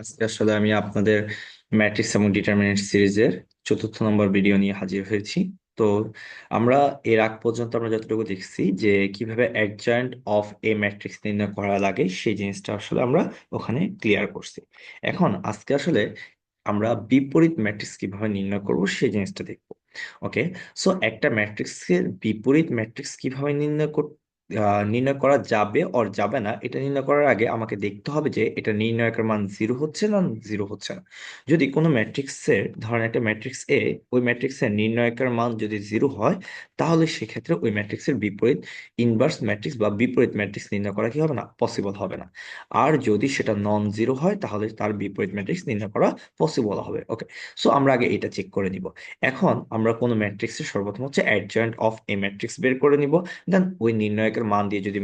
আজকে আসলে আমি আপনাদের ম্যাট্রিক্স এবং ডিটারমিনেন্ট সিরিজের চতুর্থ নম্বর ভিডিও নিয়ে হাজির হয়েছি। তো আমরা এর আগ পর্যন্ত আমরা যতটুকু দেখছি যে কীভাবে অ্যাডজয়েন্ট অফ এ ম্যাট্রিক্স নির্ণয় করা লাগে, সেই জিনিসটা আসলে আমরা ওখানে ক্লিয়ার করছি। এখন আজকে আসলে আমরা বিপরীত ম্যাট্রিক্স কীভাবে নির্ণয় করব, সেই জিনিসটা দেখব। ওকে সো একটা ম্যাট্রিক্সের বিপরীত ম্যাট্রিক্স কীভাবে নির্ণয় করতে নির্ণয় করা যাবে অর যাবে না, এটা নির্ণয় করার আগে আমাকে দেখতে হবে যে এটা নির্ণায়কের মান জিরো হচ্ছে না জিরো হচ্ছে না। যদি কোনো ম্যাট্রিক্সের ধরেন একটা ম্যাট্রিক্স এ ওই ম্যাট্রিক্সের নির্ণায়কের মান যদি জিরো হয়, তাহলে সেক্ষেত্রে ওই ম্যাট্রিক্সের বিপরীত ইনভার্স ম্যাট্রিক্স বা বিপরীত ম্যাট্রিক্স নির্ণয় করা কি হবে না? পসিবল হবে না। আর যদি সেটা নন জিরো হয়, তাহলে তার বিপরীত ম্যাট্রিক্স নির্ণয় করা পসিবল হবে। ওকে সো আমরা আগে এটা চেক করে নিব। এখন আমরা কোনো ম্যাট্রিক্সের সর্বপ্রথম হচ্ছে অ্যাডজয়েন্ট অফ এ ম্যাট্রিক্স বের করে নিব দেন ওই নির্ণায়কের মান দিয়ে যদি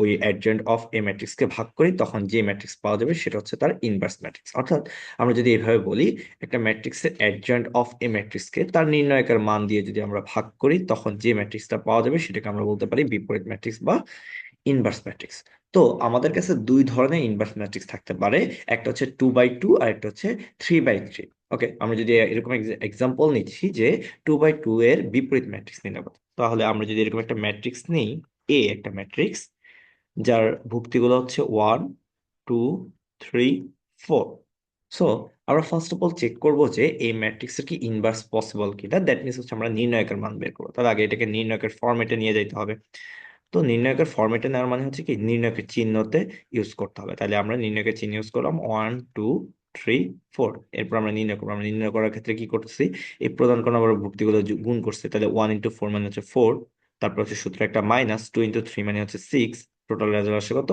ওই অ্যাডজয়েন্ট অফ এ ম্যাট্রিক্সকে ভাগ করি, তখন যে ম্যাট্রিক্স পাওয়া যাবে সেটা হচ্ছে তার ইনভার্স ম্যাট্রিক্স অর্থাৎ আমরা যদি এভাবে বলি, একটা ম্যাট্রিক্সের অ্যাডজয়েন্ট অফ এ ম্যাট্রিক্সকে তার নির্ণায়কের মান দিয়ে যদি আমরা ভাগ করি, তখন যে ম্যাট্রিক্সটা পাওয়া যাবে সেটাকে আমরা বলতে পারি বিপরীত ম্যাট্রিক্স বা ইনভার্স ম্যাট্রিক্স তো আমাদের কাছে দুই ধরনের ইনভার্স ম্যাট্রিক্স থাকতে পারে, একটা হচ্ছে টু বাই টু আর একটা হচ্ছে থ্রি বাই থ্রি ওকে আমরা যদি এরকম এক্সাম্পল নিচ্ছি যে টু বাই টু এর বিপরীত ম্যাট্রিক্স নিয়ে নেব। তাহলে আমরা যদি এরকম একটা ম্যাট্রিক্স নিই এ একটা ম্যাট্রিক্স যার ভুক্তিগুলো হচ্ছে one two three four so আমরা ফার্স্ট অফ অল চেক করব যে এই ম্যাট্রিক্সের কি ইনভার্স পসিবল কিনা। দ্যাট মিনস হচ্ছে আমরা নির্ণায়কের মান বের করব। তার আগে এটাকে নির্ণায়কের ফরম্যাটে নিয়ে যেতে হবে। তো নির্ণায়কের ফরম্যাটে নেওয়ার মানে হচ্ছে কি, নির্ণায়কের চিহ্নতে ইউজ করতে হবে। তাহলে আমরা নির্ণায়কের চিহ্ন ইউজ করলাম ওয়ান টু থ্রি ফোর এরপর আমরা নির্ণয় করব। আমরা নির্ণয় করার ক্ষেত্রে কি করতেছি? এই প্রদান করা আমরা ভুক্তিগুলো গুণ করছে। তাহলে ওয়ান ইন্টু ফোর মানে হচ্ছে ফোর তারপর হচ্ছে সূত্র একটা মাইনাস টু ইন্টু থ্রি মানে হচ্ছে সিক্স টোটাল রেজাল্ট আসে কত?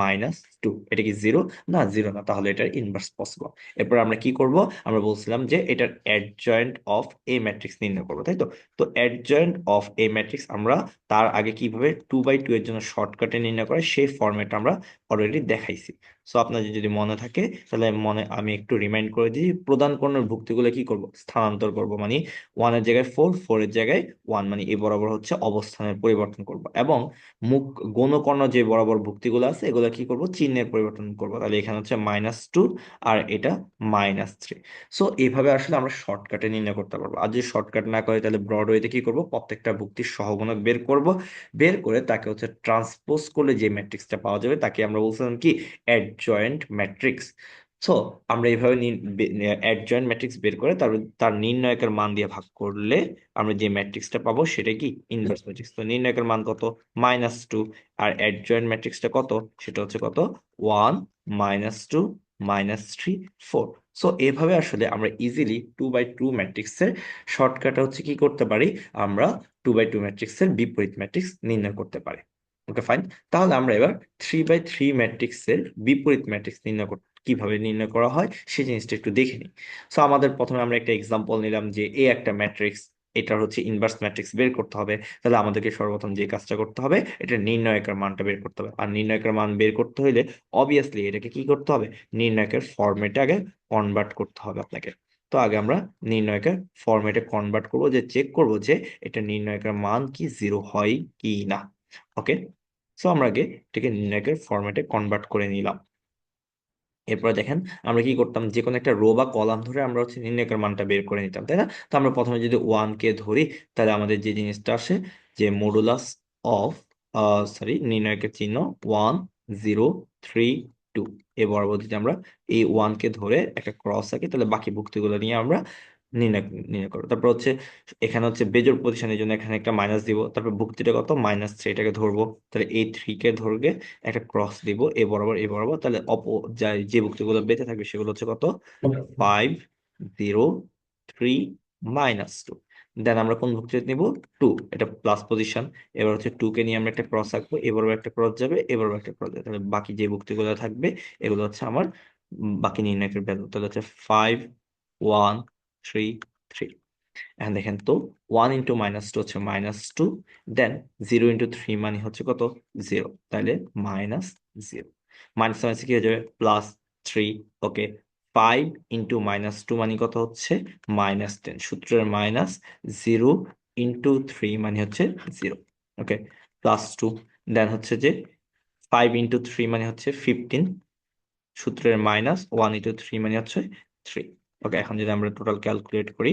মাইনাস টু এটা কি জিরো না জিরো না। তাহলে এটার ইনভার্স পসিবল এরপর আমরা কি করব? আমরা বলছিলাম যে এটার অ্যাডজয়েন্ট অফ এ ম্যাট্রিক্স নির্ণয় করব, তাই তো? তো অ্যাডজয়েন্ট অফ এ ম্যাট্রিক্স আমরা তার আগে কীভাবে টু বাই টু এর জন্য শর্টকাটে নির্ণয় করে সেই ফরম্যাট আমরা অলরেডি দেখাইছি। সো আপনার যদি মনে থাকে, তাহলে মনে আমি একটু রিমাইন্ড করে দিই প্রদান কর্ণের ভুক্তিগুলো কি করব? স্থানান্তর করব মানে ওয়ানের জায়গায় ফোর ফোরের জায়গায় ওয়ান মানে এই বরাবর হচ্ছে অবস্থানের পরিবর্তন করব। এবং মুখ, গণকর্ণ যে বরাবর ভুক্তিগুলো আছে, এগুলো কি করব? চিহ্নের পরিবর্তন করব। তাহলে এখানে হচ্ছে মাইনাস টু আর এটা মাইনাস থ্রি সো এইভাবে আসলে আমরা শর্টকাটে নির্ণয় করতে পারব। আর যদি শর্টকাট না করে, তাহলে ব্রড ওয়েতে কি করব? প্রত্যেকটা ভুক্তির সহগুণক বের করব। বের করে তাকে হচ্ছে ট্রান্সপোজ করলে যে ম্যাট্রিক্সটা পাওয়া যাবে, তাকে আমরা বলছিলাম কি? অ্যাডজয়েন্ট ম্যাট্রিক্স সো আমরা এইভাবে অ্যাডজয়েন্ট ম্যাট্রিক্স বের করে তার তার নির্ণায়কের মান দিয়ে ভাগ করলে আমরা যে ম্যাট্রিক্সটা পাবো সেটা কি? ইনভার্স ম্যাট্রিক্স তো নির্ণায়কের মান কত? মাইনাস টু আর অ্যাডজয়েন্ট ম্যাট্রিক্সটা কত? সেটা হচ্ছে কত? One minus two minus three four so এভাবে আসলে আমরা ইজিলি টু বাই টু ম্যাট্রিক্সের শর্টকাটে হচ্ছে কি করতে পারি? আমরা টু বাই টু ম্যাট্রিক্সের বিপরীত ম্যাট্রিক্স নির্ণয় করতে পারি। ওকে ফাইন তাহলে আমরা এবার থ্রি বাই থ্রি ম্যাট্রিক্সের বিপরীত ম্যাট্রিক্স নির্ণয় কর- কীভাবে নির্ণয় করা হয় সেই জিনিসটা একটু দেখে নিই। সো আমাদের প্রথমে আমরা একটা এক্সাম্পল নিলাম যে এ একটা ম্যাট্রিক্স এটার হচ্ছে ইনভার্স ম্যাট্রিক্স বের করতে হবে। তাহলে আমাদেরকে সর্বপ্রথম যে কাজটা করতে হবে, এটা নির্ণায়কের মানটা বের করতে হবে। আর নির্ণায়কের মান বের করতে হলে অবভিয়াসলি এটাকে কি করতে হবে? নির্ণায়কের ফরম্যাটে আগে কনভার্ট করতে হবে আপনাকে। তো আগে আমরা নির্ণায়কের ফরম্যাটে কনভার্ট করব, যে চেক করব যে, এটা নির্ণায়কের মান কি জিরো হয় কি না। ওকে সো আমরা আগে এটাকে নির্ণায়কের ফরম্যাটে কনভার্ট করে নিলাম। এরপরে দেখেন, আমরা কি করতাম? যে কোনো একটা রো বা কলাম ধরে আমরা হচ্ছে নির্ণায়কের মানটা বের করে নিতাম, তাই না? তো আমরা প্রথমে যদি ওয়ান কে ধরি, তাহলে আমাদের যে জিনিসটা আসে, যে মডুলাস অফ সরি নির্ণায়কের চিহ্ন ওয়ান জিরো থ্রি টু এ পরবর্তীতে আমরা এই ওয়ান কে ধরে একটা ক্রস আঁকি, তাহলে বাকি ভুক্তিগুলো নিয়ে আমরা নির্ণয় নির্ণয় করব তারপর হচ্ছে এখানে হচ্ছে বেজোড় প্রতিষ্ঠানের জন্য এখানে একটা মাইনাস দিব। তারপর ভুক্তিটা কত? মাইনাস থ্রি এটাকে ধরবো। তাহলে এই থ্রি কে ধরবে একটা ক্রস দিব। এ বরাবর এ বরাবর। তাহলে অপ, যা, যে ভুক্তিগুলো বেঁচে থাকবে সেগুলো হচ্ছে কত? Five zero three minus two then আমরা কোন ভুক্তি নিব? টু এটা প্লাস পজিশন এবার হচ্ছে টু কে নিয়ে আমরা একটা ক্রস আঁকবো। এবারও একটা ক্রস যাবে এবারও একটা ক্রস যাবে। তাহলে বাকি যে ভুক্তিগুলো থাকবে, এগুলো হচ্ছে আমার বাকি নির্ণায়কের ভ্যালু তাহলে হচ্ছে ফাইভ ওয়ান থ্রি থ্রি এখন দেখেন তো ওয়ান ইন্টু মাইনাস টু হচ্ছে minus two then zero into three মানে হচ্ছে কত? জিরো তাহলে মাইনাস জিরো মাইনাস মাইনাস কি হয়ে যাবে? Plus three okay five into minus two মানে কত হচ্ছে? মাইনাস টেন সূত্রের মাইনাস জিরো ইন্টু থ্রি মানে হচ্ছে zero okay plus two then হচ্ছে যে ফাইভ ইন্টু থ্রি মানে হচ্ছে ফিফটিন সূত্রের মাইনাস ওয়ান ইন্টু থ্রি মানে হচ্ছে থ্রি ওকে এখন যদি আমরা টোটাল ক্যালকুলেট করি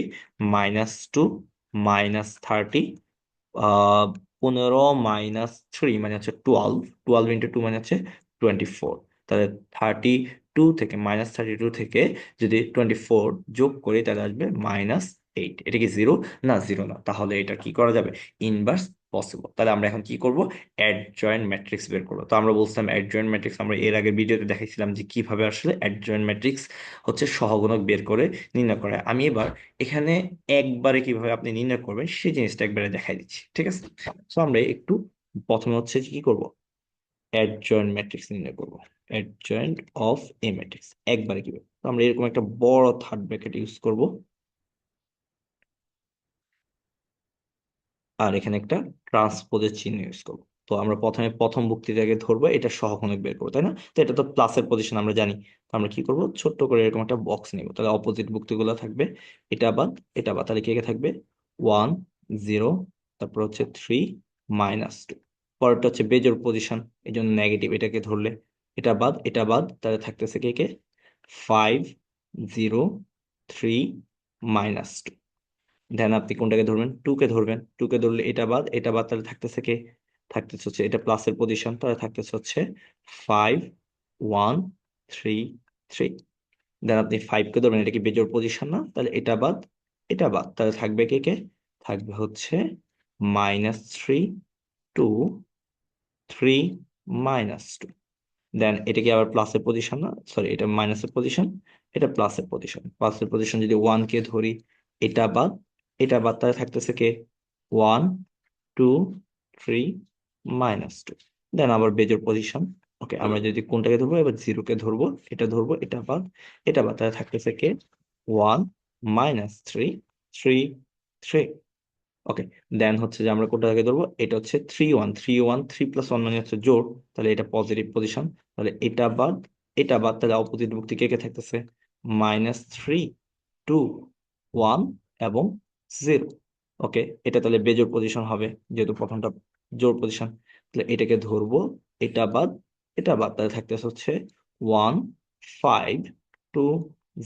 মাইনাস টু মাইনাস থার্টি পনেরো মাইনাস থ্রি মানে হচ্ছে টুয়েলভ টুয়েলভ ইন্টু টু মানে হচ্ছে টোয়েন্টি ফোর তাহলে থার্টি টু থেকে মাইনাস থার্টি টু থেকে যদি টোয়েন্টি ফোর যোগ করি, তাহলে আসবে মাইনাস এইট এটা কি জিরো না জিরো না। তাহলে এটা কি করা যাবে? ইনভার্স পসিবল তাহলে আমরা এখন কি করব? অ্যাডজয়েন্ট ম্যাট্রিক্স বের করব। তো আমরা বলছিলাম অ্যাডজয়েন্ট ম্যাট্রিক্স আমরা এর আগের ভিডিওতে দেখাইছিলাম যে কীভাবে আসলে অ্যাডজয়েন্ট ম্যাট্রিক্স হচ্ছে সহগুণক বের করে নির্ণয় করে আমি এবার এখানে একবারে কীভাবে আপনি নির্ণয় করবেন সেই জিনিসটা একবারে দেখাই দিচ্ছি, ঠিক আছে? তো আমরা একটু প্রথমে হচ্ছে কি করব? অ্যাডজয়েন্ট ম্যাট্রিক্স নির্ণয় করব। অ্যাডজয়েন্ট অফ এ ম্যাট্রিক্স একবারে কীভাবে? তো আমরা এরকম একটা বড় থার্ড ব্র্যাকেট ইউজ করব। আর এখানে একটা ট্রান্সপোজের চিহ্ন ইউজ করব। তো আমরা প্রথমে প্রথম বক্তৃতাকে ধরবো, এটা সহগুণক বের করব, তাই না? তো এটা তো প্লাসের পজিশন আমরা জানি। তো আমরা কি করব? ছোট্ট করে এরকম একটা বক্স নিব। তাহলে অপোজিটগুলো থাকবে, এটা বাদ এটা বাদ। তাহলে কে কে থাকবে? ওয়ান জিরো তারপর হচ্ছে থ্রি মাইনাস টু পরেরটা হচ্ছে বেজোর পজিশন এই জন্য নেগেটিভ এটাকে ধরলে। এটা বাদ এটা বাদ, তাহলে থাকতেছে কে কে? Five zero three minus two then আপনি কোনটাকে ধরবেন? টু কে ধরবেন। টু কে ধরলে এটা বাদ এটা বাদ তাহলে থাকতেছে কে? থাকতেছে হচ্ছে, এটা প্লাসের পজিশন তাহলে থাকতেছে হচ্ছে five one three three then আপনি ফাইভ কে ধরবেন, এটা কি বেজোর পজিশন না? তাহলে এটা বাদ এটা বাদ। তাহলে থাকবে কে কে? থাকবে হচ্ছে minus three two three minus two then এটা কি আবার প্লাসের পজিশন না? সরি এটা মাইনাসের পজিশন এটা প্লাসের পজিশন প্লাসের পজিশন যদি ওয়ান কে ধরি, এটা বাদ এটা বাদ থাকতেছে কে? One two three minus two then আবার বেজোর পজিশন ওকে আমরা যদি কোনটাকে ধরবো? এবার জিরোকে ধরবো, এটা ধরবো, এটা বাদ। এটা বাদ থাকতেছে কে? One minus three three three okay then হচ্ছে যে আমরা কোনটাকে ধরবো? এটা হচ্ছে three one three one three plus one মানে হচ্ছে জোর তাহলে এটা পজিটিভ পজিশন তাহলে এটা বাদ এটা বাদ, তাহলে অপোজিট মুক্তি কে কে থাকতেছে? মাইনাস থ্রি টু ওয়ান এবং জিরো ওকে এটা তাহলে বেজোর পজিশন হবে, যেহেতু প্রথমটা জোর পজিশন তাহলে এটাকে ধরবো, এটা বাদ এটা বাদ, তাহলে থাকতেছে হচ্ছে one five two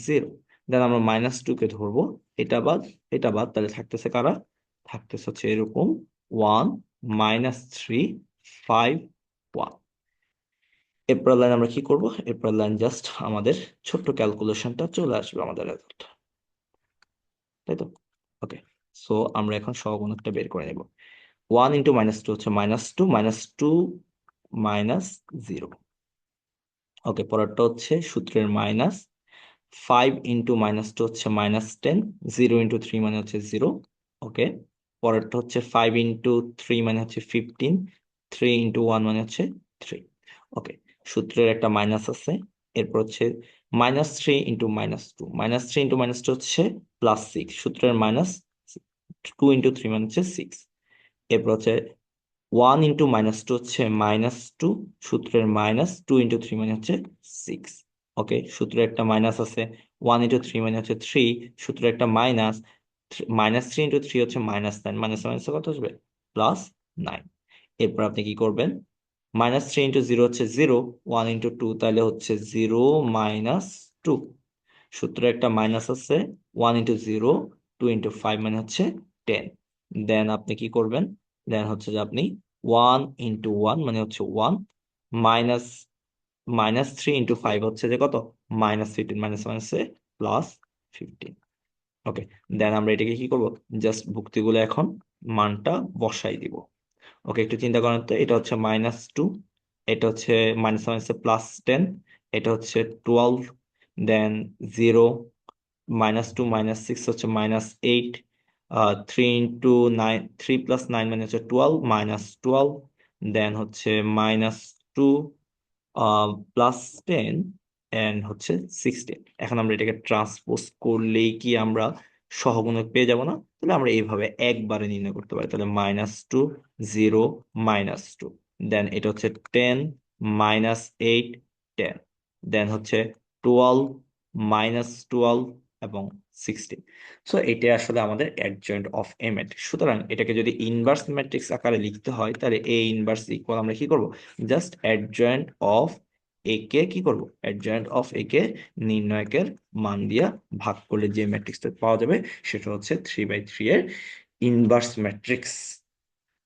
zero then আমরা মাইনাস টু কে ধরবো, এটা বাদ এটা বাদ, তাহলে থাকতেছে কারা? থাকতেছে হচ্ছে এরকম one minus three five one এরপর লাইন আমরা কি করব? এরপর লাইন জাস্ট আমাদের ছোট্ট ক্যালকুলেশনটা চলে আসবে আমাদের রেজাল্ট তাই তো? ওকে সো আমরা এখন সহগুণকটা বের করে নেব। ওয়ান ইন্টু মাইনাস টু হচ্ছে minus two minus two minus zero okay পরেরটা হচ্ছে সূত্রের minus five into minus two হচ্ছে minus ten zero into three মানে হচ্ছে জিরো ওকে পরেরটা হচ্ছে ফাইভ ইন্টু থ্রি মানে হচ্ছে ফিফটিন থ্রি ইন্টু ওয়ান মানে হচ্ছে থ্রি ওকে সূত্রের একটা মাইনাস আছে, এরপর হচ্ছে minus three into minus two. Minus three into minus two হচ্ছে প্লাস সিক্স। সূত্রের মাইনাস টু ইন্টু থ্রি মানে হচ্ছে সিক্স। এরপর হচ্ছে ওয়ান ইন্টু মাইনাস টু হচ্ছে মাইনাস টু। সূত্রের মাইনাস টু ইন্টু থ্রি মানে হচ্ছে সিক্স। ওকে সূত্রের একটা মাইনাস আছে। ওয়ান ইন্টু থ্রি মানে হচ্ছে থ্রি। সূত্রের একটা minus minus three into three হচ্ছে মাইনাস নাইন। মাইনাস মাইনাস কত আসবে? Plus nine. এরপর আপনি কি করবেন? মাইনাস থ্রি ইন্টু জিরো হচ্ছে জিরো, ওয়ান ইন্টু টু তাহলে হচ্ছে জিরো মাইনাস টু। সূত্রে একটা মাইনাস আছে, one into zero, two into five মানে হচ্ছে টেন। দেন আপনি কি করবেন? দেন হচ্ছে যে আপনি ওয়ান ইন্টু ওয়ান মানে হচ্ছে one minus minus three into five হচ্ছে যে কত? মাইনাস ফিফটিন, মাইনাস মাইনাসে প্লাস ফিফটিন। ওকে, দেন আমরা এটাকে কি করব? জাস্ট ভুক্তিগুলো এখন মানটা বসাই দিব। ওকে, একটু চিন্তা করেন তো, এটা হচ্ছে মাইনাস টু এটা হচ্ছে মাইনাস মাইনাসে প্লাস টেন এটা হচ্ছে twelve then zero minus two minus six হচ্ছে minus eight three into nine three plus nine মানে হচ্ছে টুয়েলভ মাইনাস টুয়েলভ দেন হচ্ছে minus two plus ten and হচ্ছে সিক্সটিন এখন আমরা এটাকে ট্রান্সপোজ করলেই কি আমরা সহগুণক পেয়ে যাব না, তাহলে আমরা এইভাবে একবারে নির্ণয় করতে পারি, তাহলে minus two zero minus two then এটা হচ্ছে ten minus eight ten then হচ্ছে টুয়েলভ মাইনাস টুয়েলভ এবং সিক্সটি সো এটা আসলে আমাদের অ্যাডজয়েন্ট অফ এ ম্যাট্রিক্স সুতরাং এটাকে যদি ইনভার্স ম্যাট্রিক্স আকারে লিখতে হয়, তাহলে এ ইনভার্স ইকুয়াল আমরা কি করব? জাস্ট অ্যাডজয়েন্ট অফ এ কে কি করব? অ্যাডজয়েন্ট অফ এ কে নির্ণায়কের মান দিয়া ভাগ করলে যে ম্যাট্রিক্সটা পাওয়া যাবে, সেটা হচ্ছে থ্রি বাই থ্রি এর ইনভার্স ম্যাট্রিক্স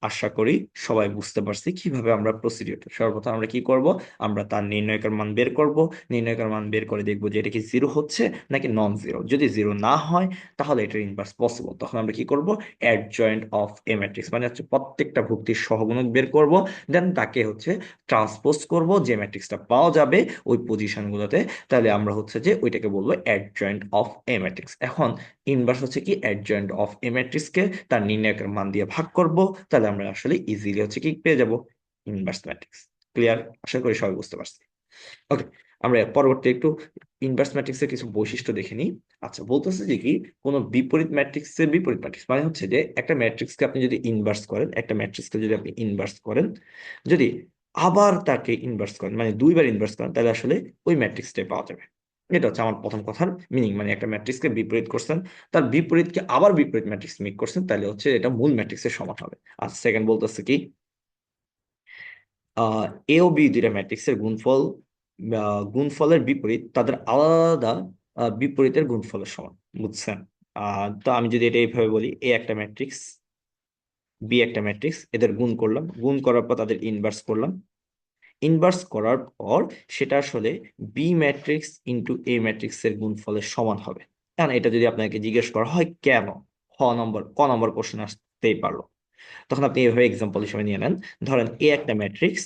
আশা করি সবাই বুঝতে পারছি কীভাবে আমরা প্রসিডিউর সর্বপ্রথম আমরা কি করব? আমরা তার নির্ণয়কের মান বের করব। নির্ণয়কের মান বের করে দেখব যে এটা কি জিরো হচ্ছে নাকি নন জিরো যদি জিরো না হয়, তাহলে এটার ইনভার্স পসিবল তখন আমরা কি করব? অ্যাডজয়েন্ট অফ এ ম্যাট্রিক্স মানে হচ্ছে প্রত্যেকটা ভুক্তির সহগুণক বের করব। দেন তাকে হচ্ছে ট্রান্সপোজ করব, যে ম্যাট্রিক্সটা পাওয়া যাবে ওই পজিশনগুলোতে তাহলে আমরা হচ্ছে যে ওইটাকে বলব অ্যাডজয়েন্ট অফ এ ম্যাট্রিক্স এখন ইনভার্স হচ্ছে কি? অ্যাডজয়েন্ট অফ এ ম্যাট্রিক্সকে তার নির্ণায়কের মান দিয়ে ভাগ করব। তাহলে আমরা আসলে ইজিলি হচ্ছে কি পেয়ে যাব ইনভার্স ম্যাট্রিক্স ক্লিয়ার আশা করি সবাই বুঝতে পারছি। ওকে আমরা পরবর্তী একটু ইনভার্স ম্যাট্রিক্সের কিছু বৈশিষ্ট্য দেখে নিই। আচ্ছা বলতেছে যে কি, কোনো বিপরীত ম্যাট্রিক্সের বিপরীত ম্যাট্রিক্স মানে হচ্ছে যে একটা ম্যাট্রিক্সকে আপনি যদি ইনভার্স করেন, একটা ম্যাট্রিক্সকে যদি আপনি ইনভার্স করেন, যদি আবার তাকে ইনভার্স করেন মানে দুইবার ইনভার্স করেন, তাহলে আসলে ওই ম্যাট্রিক্সটাই পাওয়া যাবে। এটা হচ্ছে আমার প্রথম কথার মিনিং মানে একটা ম্যাট্রিক্সকে বিপরীত করছেন, তার বিপরীতকে আবার বিপরীত ম্যাট্রিক্স মিক করছেন, তাহলে হচ্ছে এটা মূল ম্যাট্রিক্সের সমান হবে। আর সেকেন্ড বলতেছে কি এ ও বি দুইটা ম্যাট্রিক্সের গুণফল গুণফলের বিপরীত তাদের আলাদা বিপরীতের গুণফলের সমান, বুঝছেন? তো আমি যদি এটা এইভাবে বলি এ একটা ম্যাট্রিক্স বি একটা ম্যাট্রিক্স এদের গুণ করলাম, গুণ করার পর তাদের ইনভার্স করলাম ইনভার্স করার পর সেটা আসলে বি ম্যাট্রিক্স ইন্টু এ ম্যাট্রিক্সের গুণফলের সমান হবে। কারণ এটা যদি আপনাকে জিজ্ঞেস করা হয়, কেন? খ নম্বর, ক নম্বর কোশ্চেন আসতেই পারল। তখন আপনি এইভাবে এক্সাম্পল হিসেবে নিয়ে নেন। ধরেন এ একটা ম্যাট্রিক্স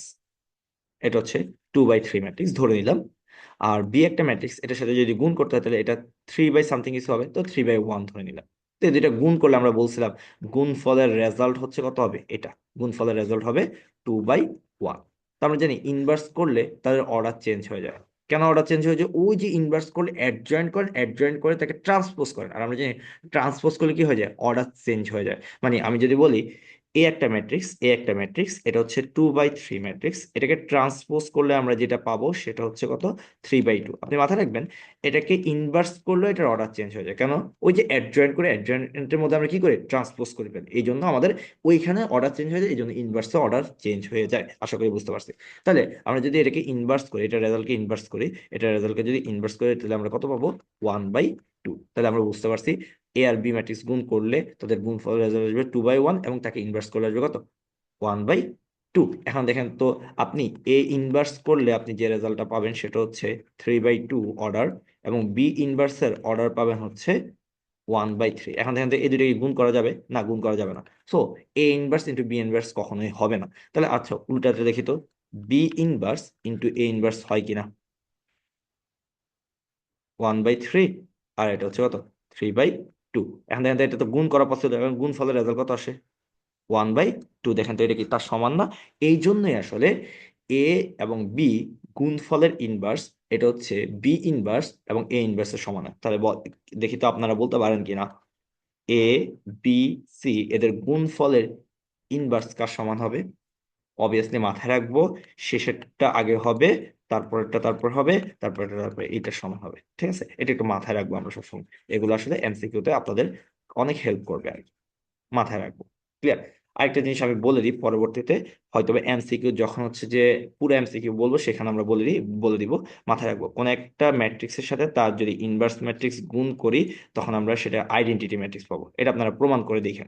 এটা হচ্ছে টু বাই থ্রি ম্যাট্রিক্স ধরে নিলাম। আর বি একটা ম্যাট্রিক্স এটার সাথে যদি গুণ করতে হয়, তাহলে এটা থ্রি বাই সামথিং কিছু হবে, তো থ্রি বাই ওয়ান ধরে নিলাম। তো দুইটা গুণ করলে আমরা বলছিলাম, গুণফলের রেজাল্ট হচ্ছে কত হবে? এটা। গুণফলের রেজাল্ট হবে টু বাই ওয়ান আমরা জানি ইনভার্স করলে তাদের অর্ডার চেঞ্জ হয়ে যায়। কেন অর্ডার চেঞ্জ হয়ে যায় ওই যে ইনভার্স করলে অ্যাডজয়েন্ট করেন অ্যাডজয়েন্ট করে তাকে ট্রান্সপোজ করেন। আর আমরা জানি ট্রান্সপোজ করলে কি হয়ে যায়? অর্ডার চেঞ্জ হয়ে যায়। মানে আমি যদি বলি এ একটা ম্যাট্রিক্স এ একটা ম্যাট্রিক্স এটা হচ্ছে টু বাই থ্রি ম্যাট্রিক্স এটাকে ট্রান্সপোজ করলে আমরা যেটা পাবো সেটা হচ্ছে কত? থ্রি বাই টু আপনি মাথায় রাখবেন, এটাকে ইনভার্স করলেও এটার অর্ডার চেঞ্জ হয়ে যায়। কেন? ওই যে অ্যাডজয়েন্ট করে অ্যাডজয়েন্টের মধ্যে আমরা কি করি? ট্রান্সপোজ করে ফেলি। এই জন্য আমাদের ওইখানে অর্ডার চেঞ্জ হয়ে যায়, এই জন্য ইনভার্সে অর্ডার চেঞ্জ হয়ে যায়। আশা করি বুঝতে পারছি। তাহলে আমরা যদি এটাকে ইনভার্স করি, এটা রেজাল্টকে ইনভার্স করি, এটা রেজাল্টকে যদি ইনভার্স করি, তাহলে আমরা কত পাবো? ওয়ান বাই টু তাহলে আমরা বুঝতে পারছি এ আর বি ম্যাট্রিক্স গুণ করলে তাদের গুণফল রেজাল্ট আসবে টু বাই ওয়ান এবং তাকে ইনভার্স করলে আসবে কত? ওয়ান বাই টু এখন দেখেন তো আপনি এ ইনভার্স করলে আপনি যে রেজাল্টটা পাবেন সেটা হচ্ছে থ্রি বাই টু অর্ডার এবং বি ইনভার্সের অর্ডার পাবেন হচ্ছে ওয়ান বাই থ্রি এখন দেখেন তো এই দুটোকে গুণ করা যাবে? না, গুণ করা যাবে না। So A inverse into B inverse কখনোই হবে না। তাহলে আচ্ছা উল্টাতে দেখি তো B inverse into A inverse হয় কিনা? ওয়ান বাই থ্রি আর এটা হচ্ছে কত? থ্রি বাই টু এখন দেখেন এটা তো গুণ করা পছন্দ এখন গুণ ফলের রেজাল্ট কত আসে? ওয়ান বাই টু দেখেন তো এটা কি তার সমান না? এই জন্যই আসলে এ এবং বি গুণফলের ইনভার্স এটা হচ্ছে বি ইনভার্স এবং এ ইনভার্সের সমান। তাহলে দেখি তো আপনারা বলতে পারেন কিনা? এ বি সি এদের গুণফলের ইনভার্স কার সমান হবে? অবভিয়াসলি মাথায় রাখব, শেষেরটা আগে হবে, তারপরেরটা তারপর হবে, তারপরেরটা তারপর সমান হবে, ঠিক আছে? এটা একটু মাথায় রাখব আমরা সবসময়। এগুলো আসলে এমসিকিউতে আপনাদের অনেক হেল্প করবে আর কি। মাথায় রাখব ক্লিয়ার আরেকটা জিনিস আমি বলে দিই পরবর্তীতে হয়তো এমসিকিউ যখন হচ্ছে যে পুরো এমসিকিউ বলব, সেখানে আমরা বলে দিই, বলে দিব, মাথায় রাখব। কোন একটা ম্যাট্রিক্সের সাথে তার যদি ইনভার্স ম্যাট্রিক্স গুণ করি, তখন আমরা সেটা আইডেন্টিটি ম্যাট্রিক্স পাবো। এটা আপনারা প্রমাণ করে দেখেন।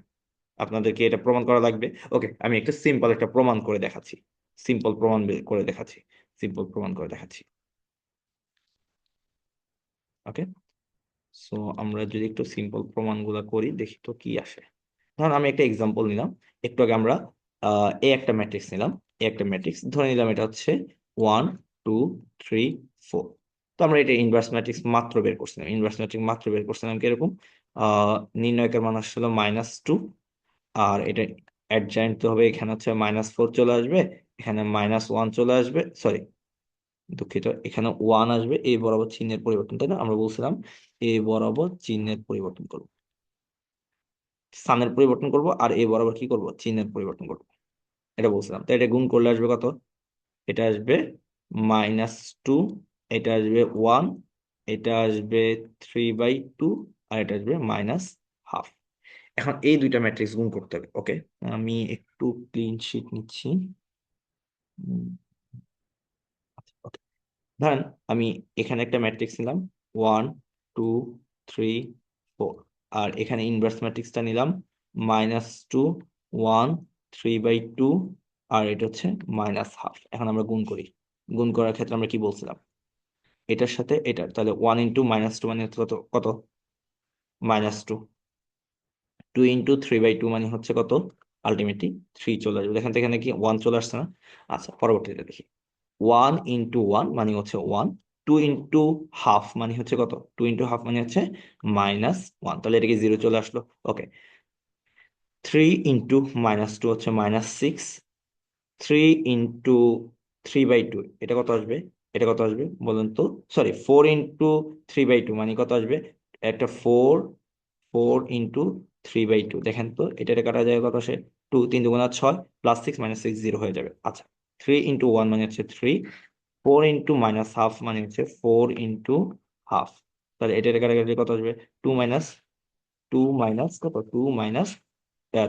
আপনাদেরকে এটা প্রমাণ করা লাগবে। ওকে, আমি একটা সিম্পল একটা প্রমাণ করে দেখাচ্ছি। সিম্পল প্রমাণ করে দেখাচ্ছি। সিম্পল প্রমাণ করে দেখাচ্ছি। ওকে সো আমরা যদি একটু সিম্পল প্রমাণগুলো করি, দেখি তো কি আসে। ধরুন আমি একটা এক্সাম্পল নিলাম। একটু আগে আমরা এ একটা ম্যাট্রিক্স নিলাম। এ একটা ম্যাট্রিক্স ধরে নিলাম এটা হচ্ছে ওয়ান টু থ্রি ফোর তো আমরা এটা ইনভার্স ম্যাট্রিক্স মাত্র বের করছিলাম। ইনভার্স ম্যাট্রিক্স মাত্র বের করছিলাম কীরকম? আহ, নির্ণয়কের মান আসছিল মাইনাস টু আর এটা অ্যাডজয়েন্ট তো হবে, এখানে হচ্ছে মাইনাস ফোর চলে আসবে, এখানে মাইনাস ওয়ান চলে আসবে সরি দুঃখিত, এখানে ওয়ান আসবে এ বরাবর চিহ্নের পরিবর্তন, তাই না? আমরা বলছিলাম এ বরাবর চিহ্নের পরিবর্তন করব। স্থানের পরিবর্তন করব আর এ বরাবর কি করব? চিহ্নের পরিবর্তন করব। এটা বলছিলাম তো এটা গুণ করলে আসবে কত? এটা আসবে মাইনাস টু এটা আসবে ওয়ান এটা আসবে থ্রি বাই টু আর এটা আসবে মাইনাস হাফ এখন এই দুইটা ম্যাট্রিক্স গুণ করতে হবে ওকে আমি একটু ক্লিন শিট নিচ্ছি। ধরেন আমি এখানে একটা ম্যাট্রিক্স নিলাম ওয়ান টু থ্রি ফোর আর এখানে ইনভার্স ম্যাট্রিক্সটা নিলাম minus two one three by two আর এটা হচ্ছে মাইনাস হাফ এখন আমরা গুণ করি। গুণ করার ক্ষেত্রে আমরা কি বলছিলাম? এটার সাথে এটার, তাহলে ওয়ান ইন্টু মাইনাস টু মানে কত? কত? Minus two two into three by two মানে হচ্ছে কত? আলটিমেটলি থ্রি চলে আসবে। দেখেন এখানে কি ওয়ান চলে আসছে না? আচ্ছা পরবর্তীতে দেখি। ওয়ান ইন্টু ওয়ান মানে হচ্ছে ওয়ান টু ইন্টু হাফ মানে হচ্ছে কত? টু ইন্টু হাফ মানে হচ্ছে মাইনাস ওয়ান তাহলে এটা কি জিরো চলে আসলো। Okay three into minus two হচ্ছে minus six three into three by two এটা কত আসবে? এটা কত আসবে? বলুন তো। Sorry four into three by two মানে কত আসবে? একটা four four into three by two দেখেন তো, এটা কাটা যায় কত আসে? টু তিন দুগুণা ছয় plus six minus six zero হয়ে যাবে। আচ্ছা থ্রি ইন্টু ওয়ান মানে হচ্ছে three four into minus half মানে হচ্ছে ফোর ইন্টু হাফ তাহলে এটা এটা কাটাকাটি কত আসবে? টু মাইনাস টু মাইনাস কত? Two minus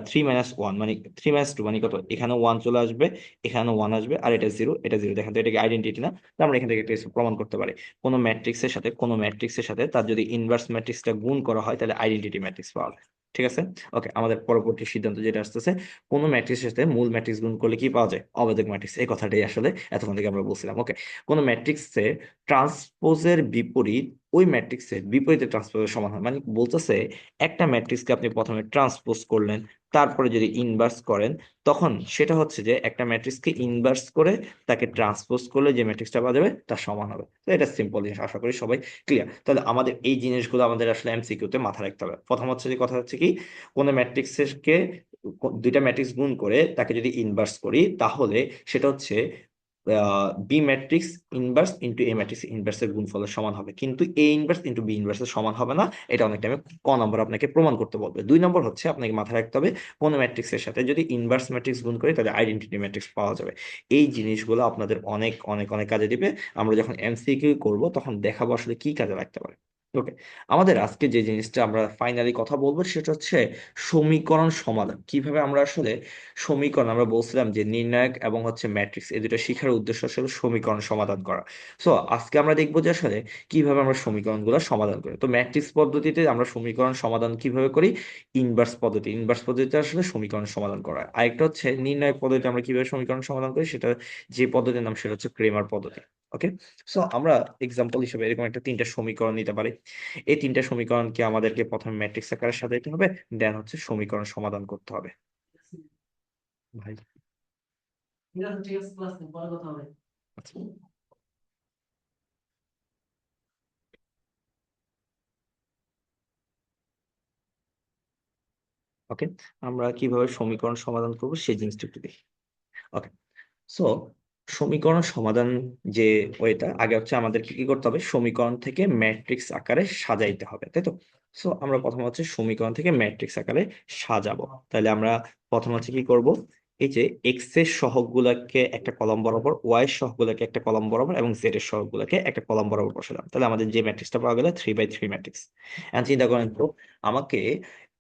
three minus one মানে থ্রি মাইনাস টু মানে কত? এখানে ওয়ান চলে আসবে, এখানে ওয়ান আসবে, আর এটা জিরো এটা জিরো দেখেন তো, এটাকে আইডেন্টিটি না? তো আমরা এখান থেকে একটা প্রমাণ করতে পারি। কোনো ম্যাট্রিক্সের সাথে, কোনো ম্যাট্রিক্সের সাথে তার যদি ইনভার্স ম্যাট্রিক্সটা গুণ করা হয়, তাহলে আইডেন্টিটি ম্যাট্রিক্স পাওয়া যায়। ঠিক আছে? ওকে আমাদের পরবর্তী সিদ্ধান্ত যেটা আসতেছে, কোন ম্যাট্রিক্সের সাথে মূল ম্যাট্রিক্স গুণ করলে কি পাওয়া যায়? অবেদক ম্যাট্রিক্স এই কথাটাই আসলে এতক্ষণ থেকে আমরা বলছিলাম ওকে কোন ম্যাট্রিক্সে ট্রান্সপোজের বিপরীত, ওই ম্যাট্রিক্সের বিপরীতে ট্রান্সপোজের সমাধান মানে বলতেছে, একটা ম্যাট্রিক্সকে আপনি প্রথমে ট্রান্সপোজ করলেন তারপরে যদি ইনভার্স করেন, তখন সেটা হচ্ছে যে একটা ম্যাট্রিক্সকে ইনভার্স করে তাকে ট্রান্সপোজ করলে যে ম্যাট্রিক্সটা পাওয়া যাবে, তার সমান হবে। তো এটা সিম্পল জিনিস, আশা করি সবাই ক্লিয়ার তাহলে আমাদের এই জিনিসগুলো আমাদের আসলে এমসিকিউতে মাথা রাখতে হবে। প্রথম হচ্ছে যে কথা হচ্ছে কি, কোনো ম্যাট্রিক্সকে দুইটা ম্যাট্রিক্স গুণ করে তাকে যদি ইনভার্স করি, তাহলে সেটা হচ্ছে B matrix inverse into A matrix ইনভার্সের গুণফলের সমান হবে। কিন্তু A inverse into B inverse এর সমান হবে না। এটা অনেক টাইমে ক নম্বর আপনাকে প্রমাণ করতে বলবে। দুই নম্বর হচ্ছে আপনাকে মাথায় রাখতে হবে কোন ম্যাট্রিক্সের সাথে। যদি ইনভার্স ম্যাট্রিক্স গুণ করি, তাহলে আইডেন্টিটি ম্যাট্রিক্স পাওয়া যাবে। এই জিনিসগুলো আপনাদের অনেক অনেক অনেক কাজে দিবে। আমরা যখন এমসিকিউ করব, তখন দেখাবো আসলে কি কাজে লাগতে পারে। ওকে আমাদের আজকে যে জিনিসটা আমরা ফাইনালি কথা বলব সেটা হচ্ছে সমীকরণ সমাধান। কীভাবে আমরা আসলে সমীকরণ, আমরা বলছিলাম যে নির্ণায়ক এবং হচ্ছে ম্যাট্রিক্স এই দুটো শিখার উদ্দেশ্য আসলে সমীকরণ সমাধান করা। সো আজকে আমরা দেখব যে আসলে কীভাবে আমরা সমীকরণগুলো সমাধান করি। তো ম্যাট্রিক্স পদ্ধতিতে আমরা সমীকরণ সমাধান কীভাবে করি? ইনভার্স পদ্ধতি। ইনভার্স পদ্ধতিতে আসলে সমীকরণ সমাধান করা। আরেকটা হচ্ছে নির্ণায়ক পদ্ধতিতে আমরা কীভাবে সমীকরণ সমাধান করি? সেটা যে পদ্ধতির নাম সেটা হচ্ছে ক্রেমার পদ্ধতি। ওকে সো আমরা এক্সাম্পল হিসেবে এরকম একটা তিনটা সমীকরণ নিতে পারি। এই তিনটা সমীকরণকে আমাদেরকে প্রথমে ম্যাট্রিক্স আকারে সাজাইতে হবে দেন হচ্ছে সমীকরণ সমাধান করতে হবে। ভাই। ওকে আমরা কীভাবে সমীকরণ সমাধান করব সেই জিনিসটা একটু দেখি। ওকে সো সমীকরণ সমাধান যে ওইটা আগে হচ্ছে আমাদের কি করতে হবে? সমীকরণ থেকে ম্যাট্রিক্স আকারে সাজাইতে হবে, তাই তো? সো আমরা প্রথম হচ্ছে সমীকরণ থেকে ম্যাট্রিক্স আকারে সাজাবো। তাহলে আমরা প্রথম হচ্ছে কি করব? এই যে এক্সের সহগগুলোকে একটা কলম বরাবর ওয়াই এর সহগগুলোকে একটা কলম বরাবর এবং জেড এর সহগগুলোকে একটা কলম বরাবর বসালাম। তাহলে আমাদের যে ম্যাট্রিক্সটা পাওয়া গেল থ্রি বাই থ্রি ম্যাট্রিক্স। এখন চিন্তা করেন তো, আমাকে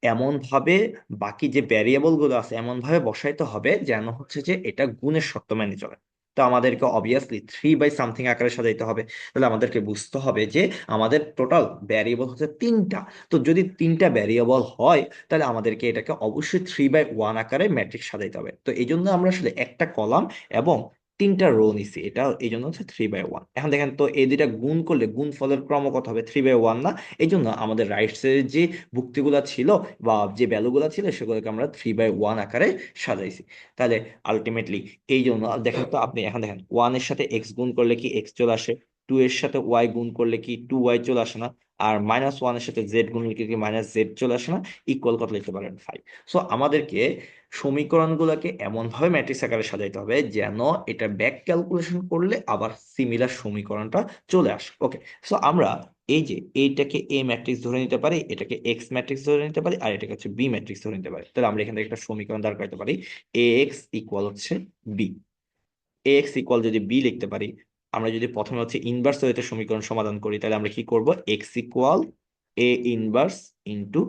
এমন ভাবে বাকি যে ভ্যারিয়েবলগুলো আছে এমন ভাবে বসাইতে হবে যেন হচ্ছে যে এটা গুণের শর্ত মেনে চলে। তো আমাদেরকে অবভিয়াসলি থ্রি বাই সামথিং আকারে সাজাইতে হবে। তাহলে আমাদেরকে বুঝতে হবে যে আমাদের টোটাল ভ্যারিয়েবল হচ্ছে তিনটা। তো যদি তিনটা ভ্যারিয়েবল হয়, তাহলে আমাদেরকে এটাকে অবশ্যই থ্রি বাই ওয়ান আকারে ম্যাট্রিক্স সাজাইতে হবে। তো এই জন্য আমরা আসলে একটা কলাম এবং তিনটা রো নিছি। এটা এই জন্য হচ্ছে থ্রি বাই ওয়ান এখন দেখেন তো এই দুইটা গুণ করলে গুণ ফলের ক্রম কত হবে? থ্রি বাই ওয়ান না? এই জন্য আমাদের রাইট সাইডের যে ভুক্তিগুলো ছিল বা যে ভ্যালুগুলো ছিল সেগুলোকে আমরা থ্রি বাই ওয়ান আকারে সাজাইছি। তাহলে আলটিমেটলি এই জন্য দেখেন তো আপনি এখন দেখেন ওয়ানের সাথে এক্স গুণ করলে কি এক্স চলে আসে? টু এর সাথে ওয়াই গুণ করলে কি টু ওয়াই চলে আসে না? আর মাইনাস ওয়ানের সাথে জেড গুণ লিখে কি মাইনাস জেড চলে আসে না? ইকুয়াল কত লিখতে পারেন ফাইভ সো আমাদেরকে সমীকরণগুলোকে এমন ভাবে ম্যাট্রিক্স আকারে সাজাইতে হবে যেন এটা ব্যাক ক্যালকুলেশন করলে আবার সিমিলার সমীকরণটা চলে আসে। ওকে সো আমরা এই যে এইটাকে এ ম্যাট্রিক্স ধরে নিতে পারি, এটাকে এক্স ম্যাট্রিক্স ধরে নিতে পারি, আর এটাকে হচ্ছে বি ম্যাট্রিক্স ধরে নিতে পারি। তাহলে আমরা এখান থেকে একটা সমীকরণ দাঁড় করাতে পারি এ এক্স ইকুয়াল হচ্ছে বি এ এক্স ইকুয়াল যদি বি লিখতে পারি আমরা যদি প্রথমে হচ্ছে ইনভার্স ওয়েতে সমীকরণ সমাধান করি, তাহলে আমরা কি করব? X equal A inverse into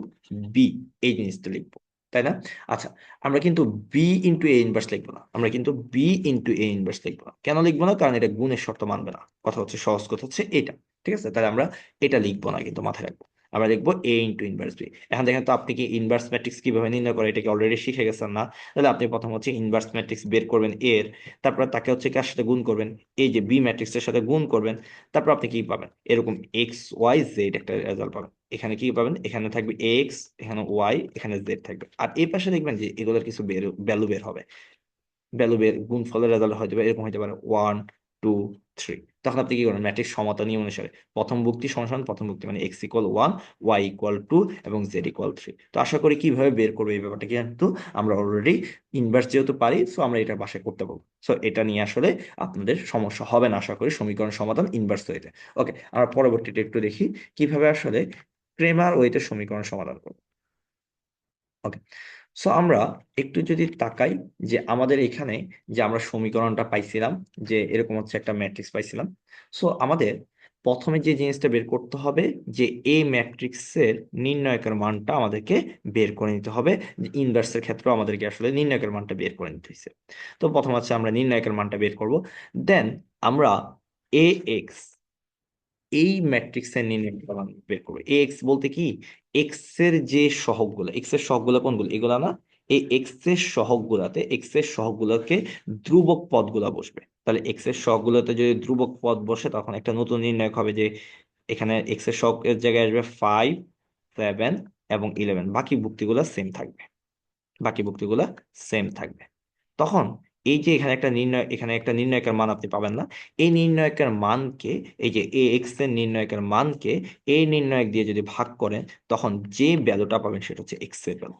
B এই জিনিসটা লিখব, তাই না? আচ্ছা আমরা কিন্তু বি ইন্টু এ ইনভার্স লিখব না, আমরা কিন্তু বি ইন্টু এ ইনভার্স লিখব না। কেন লিখব না? কারণ এটা গুণের শর্ত মানবে না। কথা হচ্ছে সহজ, কথা হচ্ছে এটা, ঠিক আছে? তাহলে আমরা এটা লিখব না কিন্তু মাথায় রাখব। আমরা দেখব এ ইন্টু ইনভার্স বি এখন দেখেন তো আপনি কি ইনভার্স ম্যাট্রিক্স কীভাবে নির্ণয় করে এটাকে অলরেডি শিখে গেছেন না? তাহলে আপনি প্রথম হচ্ছে ইনভার্স ম্যাট্রিক্স বের করবেন এর, তারপর তাকে হচ্ছে কার সাথে গুণ করবেন? এই যে বি ম্যাট্রিক্সের সাথে গুণ করবেন, তারপর আপনি কি পাবেন? এরকম এক্স ওয়াই জেড একটা রেজাল্ট পাবেন। এখানে কি পাবেন? এখানে থাকবে এক্স এখানে ওয়াই এখানে জেড থাকবে। আর এই পাশে দেখবেন যে এগুলোর কিছু ভ্যালু বের হবে। ভ্যালু বের গুণফলের রেজাল্ট হয়তো এরকম হতে পারে ওয়ান টু থ্রি তখন আপনি কি করেন ম্যাট্রিক্স সমতা নিয়ম অনুসারে প্রথম ভুক্তি সমান প্রথম ভুক্তি মানে X equal one Y equal two এবং জেড ইকুয়াল থ্রি তো আশা করি কীভাবে বের করব এই ব্যাপারটা কিন্তু আমরা অলরেডি ইনভার্স যেহেতু পারি সো আমরা এটা বাসায় করতে পারব। সো এটা নিয়ে আসলে আপনাদের সমস্যা হবে না, আশা করি সমীকরণ সমাধান ইনভার্স ওয়েতে ওকে আমরা পরবর্তীটা একটু দেখি কীভাবে আসলে ক্রেমার ওয়েতে সমীকরণ সমাধান করব। ওকে সো আমরা একটু যদি তাকাই যে আমাদের এখানে যে আমরা সমীকরণটা পাইছিলাম, যে এরকম হচ্ছে একটা ম্যাট্রিক্স পাইছিলাম সো আমাদের প্রথমে যে জিনিসটা বের করতে হবে, যে এই ম্যাট্রিক্সের নির্ণায়কের মানটা আমাদেরকে বের করে নিতে হবে ইনভার্সের ক্ষেত্রেও আমাদেরকে আসলে নির্ণায়কের মানটা বের করে নিতে হয়েছে। তো প্রথম হচ্ছে আমরা নির্ণায়কের মানটা বের করব। দেন আমরা এ এক্স এই ম্যাট্রিক্সের নির্ণায়কের মান বের করব। এ এক্স বলতে কি? এক্সের যে সহগগুলো এক্সের সহগগুলো কোনগুলো? এগুলা না, এই এক্সের সহগগুলাতে এক্সের সহগগুলোকে ধ্রুবক পদগুলা বসবে। তাহলে এক্সের সহগগুলোতে যদি ধ্রুবক পদ বসে, তখন একটা নতুন নির্ণায়ক হবে যে এখানে এক্সের সহগ এর জায়গায় আসবে ফাইভ সেভেন এবং ইলেভেন বাকি ভুক্তিগুলো সেম থাকবে। বাকি ভুক্তিগুলো সেম থাকবে। তখন এই যে এখানে একটা নির্ণয়, এখানে একটা নির্ণায়কের মান আপনি পাবেন না। এই নির্ণায়কের মানকে, এই যে এ এক্সের নির্ণায়কের মানকে এই নির্ণায়ক দিয়ে যদি ভাগ করেন, তখন যে ভ্যালুটা পাবেন সেটা হচ্ছে এক্সের ভ্যালু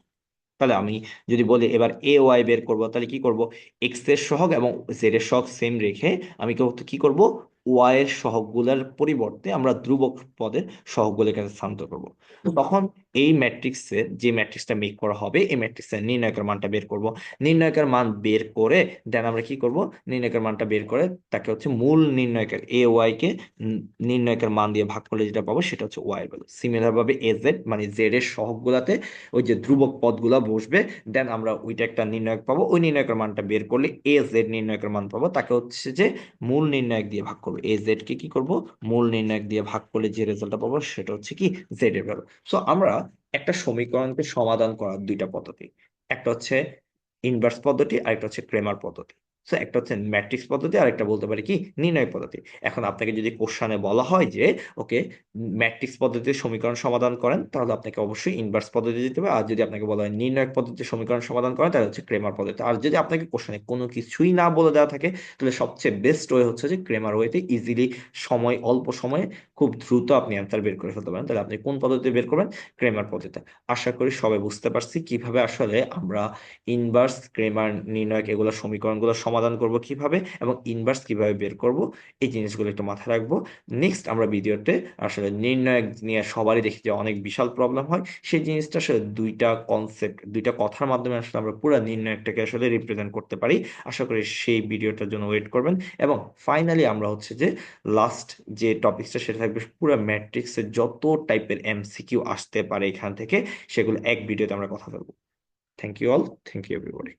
তাহলে আমি যদি বলি এবার এ ওয়াই বের করব, তাহলে কি করব? এক্সের সহগ এবং জেড এর সহগ সেম রেখে আমি কি করব? ওয়াই এর সহগগুলোর পরিবর্তে আমরা ধ্রুবক পদের সহগগুলোকে স্থানান্তর করব। তখন এই ম্যাট্রিক্সের যে ম্যাট্রিক্সটা মেক করা হবে এই ম্যাট্রিক্সের নির্ণায়কের মানটা বের করব। নির্ণায়কের মান বের করে দেন আমরা কি করব? নির্ণায়কের মানটা বের করে তাকে হচ্ছে মূল নির্ণায়কের এ ওয়াই কে নির্ণায়কের মান দিয়ে ভাগ করলে যেটা পাবো সেটা হচ্ছে ওয়াই ভ্যালু সিমিলার ভাবে এ জেড মানে জেড এর সহগগুলাতে ওই যে ধ্রুবক পদগুলা বসবে দেন আমরা ওইটা একটা নির্ণায়ক পাবো। ওই নির্ণায়কের মানটা বের করলে এ জেড নির্ণায়কের মান পাবো। তাকে হচ্ছে যে মূল নির্ণায়ক দিয়ে ভাগ করব। এ জেড কে কি করব? মূল নির্ণায়ক দিয়ে ভাগ করলে যে রেজাল্টটা পাবো সেটা হচ্ছে কি জেড এর ভ্যালু সো আমরা একটা সমীকরণকে সমাধান করার দুইটা পদ্ধতি। একটা হচ্ছে ইনভার্স পদ্ধতি আর একটা হচ্ছে ক্রেমার পদ্ধতি। সো একটা হচ্ছে ম্যাট্রিক্স পদ্ধতি আর একটা বলতে পারি কি, নির্ণয় পদ্ধতি। এখন আপনাকে যদি কোশ্চানে বলা হয় যে ওকে ম্যাট্রিক্স পদ্ধতির সমীকরণ সমাধান করেন, তাহলে আপনাকে অবশ্যই ইনভার্স পদ্ধতি দিতে হবে। আর যদি আপনাকে বলা হয় নির্ণায়ক পদ্ধতির সমীকরণ সমাধান করেন, তাহলে হচ্ছে ক্রেমার পদ্ধতি। আর যদি আপনাকে কোশ্চানে কোনো কিছুই না বলে দেওয়া থাকে, তাহলে সবচেয়ে বেস্ট ওয়ে হচ্ছে যে ক্রেমার ওয়েতে ইজিলি সময়, অল্প সময়ে খুব দ্রুত আপনি অ্যান্সার বের করে ফেলতে পারেন। তাহলে আপনি কোন পদ্ধতি বের করবেন? ক্রেমার পদ্ধতি আশা করি সবাই বুঝতে পারছি কীভাবে আসলে আমরা ইনভার্স ক্রেমার নির্ণায়ক এগুলো সমীকরণগুলো সমাধান করব কীভাবে এবং ইনভার্স কীভাবে বের করব, এই জিনিসগুলো একটু মাথায় রাখব। নেক্সট আমরা ভিডিওতে আসলে নির্ণায়ক নিয়ে সবারই দেখি যে অনেক বিশাল প্রবলেম হয়। সেই জিনিসটা আসলে দুইটা কনসেপ্ট দুইটা কথার মাধ্যমে আসলে আমরা পুরো নির্ণায়কটাকে আসলে রিপ্রেজেন্ট করতে পারি। আশা করি সেই ভিডিওটার জন্য ওয়েট করবেন। এবং ফাইনালি আমরা হচ্ছে যে লাস্ট যে টপিকসটা সেটা থাকবে পুরো ম্যাট্রিক্সের যত টাইপের এমসিকিউ আসতে পারে এখান থেকে, সেগুলো এক ভিডিওতে আমরা কথা বলব। Thank you all thank you everybody